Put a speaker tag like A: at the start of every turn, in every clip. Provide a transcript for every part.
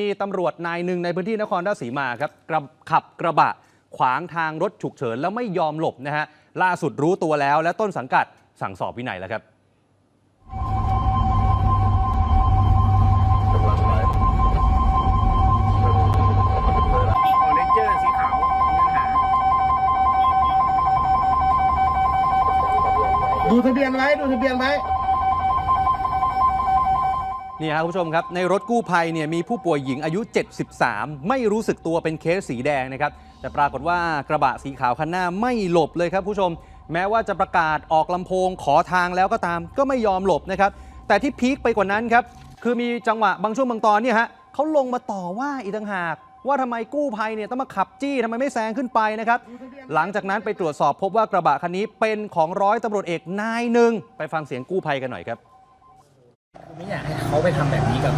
A: มีตำรวจนายหนึ่งในพื้นที่นครราชสีมาครับขับกระบะขวางทางรถฉุกเฉินแล้วไม่ยอมหลบนะฮะล่าสุดรู้ตัวแล้ว และต้นสังกัดสั่งสอบวินัยแล้วครับ
B: ดูทะเบียนไว้ ดูทะเบียนไว้
A: นี่ครับคุณผู้ชมครับในรถกู้ภัยเนี่ยมีผู้ป่วยหญิงอายุ 73 ไม่รู้สึกตัวเป็นเคสสีแดงนะครับ แต่ปรากฏว่ากระบะสีขาวคันหน้าไม่หลบเลยครับผู้ชม แม้ว่าจะประกาศออกลำโพงขอทางแล้วก็ตาม ก็ไม่ยอมหลบนะครับ แต่ที่พีคไปกว่านั้นครับ คือมีจังหวะบางช่วงบางตอนเนี่ยฮะเขาลงมาต่อว่าอีกต่างหาก ว่าทำไมกู้ภัยเนี่ยต้องมาขับจี้ทำไมไม่แซงขึ้นไปนะครับ หลังจากนั้นไปตรวจสอบพบว่ากระบะคันนี้เป็นของร้อยตำรวจเอกนายหนึ่งไปฟังเสียงกู้ภัยกันหน่อยครับ
C: ไม่อยาก เขาไปทำแบบนี้กับ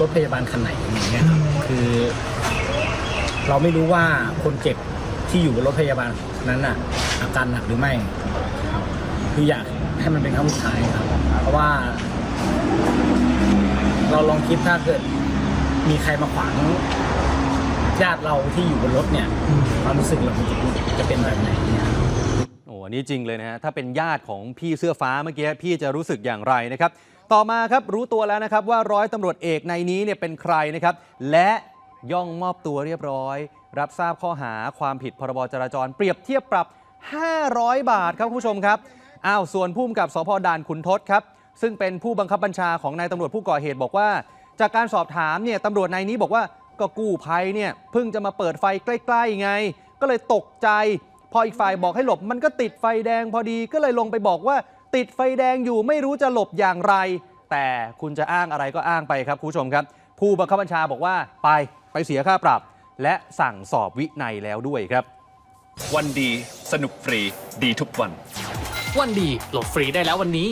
C: รถพยาบาลคันไหนอย่างเงี้ยครับคือ เราไม่รู้ว่าคนเจ็บที่อยู่บนรถพยาบาลนั้นน่ะ อาการหนักหรือไม่ครับคืออยากให้มันเป็นครั้งสุดท้ายครับ เพราะว่า เราลองคิดถ้าเกิด มีใครมาขวางญาติเราที่อยู่บนรถเนี่ยความรู้สึกเราจะจะเป็นแบบไหนเนี่ย
A: อันนี้จริงเลยนะฮะถ้าเป็นญาติของพี่เสื้อฟ้าเมื่อกี้พี่จะรู้สึกอย่างไรนะครับ ต่อมาครับรู้ตัวแล้วนะครับว่าร้อยตำรวจเอกในนี้เนี่ยเป็นใครนะครับ และย่องมอบตัวเรียบร้อย รับทราบข้อหาความผิดพรบจราจร เปรียบเทียบปรับ 500 บาทครับผู้ชมครับอ้าวส่วนผู้กำกับสพด่านขุนทศครับซึ่งเป็นผู้บังคับบัญชาของนายตำรวจผู้ก่อเหตุบอกว่า จากการสอบถามเนี่ยตำรวจนายนี้บอกว่าก็กู้ภัยเนี่ยเพิ่งจะมาเปิดไฟใกล้ ๆ ไง ก็เลยตกใจ พออีกฝ่ายบอกให้หลบมันก็ติดไฟแดงพอดีก็เลยลงไปบอกว่า ติดไฟแดงอยู่ไม่รู้จะหลบอย่างไร แต่คุณจะอ้างอะไรก็อ้างไปครับคุณผู้ชมครับ ผู้บังคับบัญชาบอกว่าไปไปเสียค่าปรับ และสั่งสอบวินัยแล้วด้วยครับ
D: วันดีสนุกฟรีดีทุกวัน
E: วันดีโหลดฟรีได้แล้ววันนี้